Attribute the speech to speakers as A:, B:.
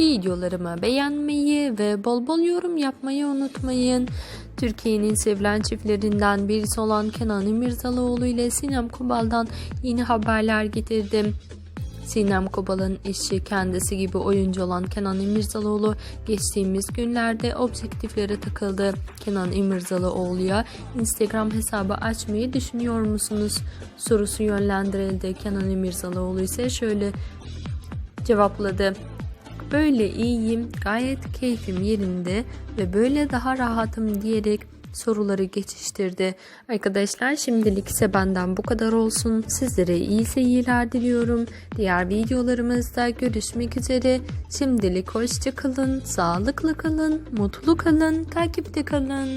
A: videolarımı beğenmeyi ve bol bol yorum yapmayı unutmayın. Türkiye'nin sevilen çiftlerinden birisi olan Kenan İmirzalıoğlu ile Sinem Kubal'dan yeni haberler getirdim. Sinem Kobal'ın eşi kendisi gibi oyuncu olan Kenan İmirzalıoğlu geçtiğimiz günlerde objektiflere takıldı. Kenan İmirzalıoğlu'ya Instagram hesabı açmayı düşünüyor musunuz? Sorusu yönlendirildi. Kenan İmirzalıoğlu ise şöyle cevapladı. Böyle iyiyim, gayet keyfim yerinde ve böyle daha rahatım diyerek soruları geçiştirdi. Arkadaşlar şimdilik ise benden bu kadar olsun. Sizlere iyi seyirler diliyorum. Diğer videolarımızda görüşmek üzere. Şimdilik hoşça kalın, sağlıklı kalın, mutlu kalın, takipte kalın.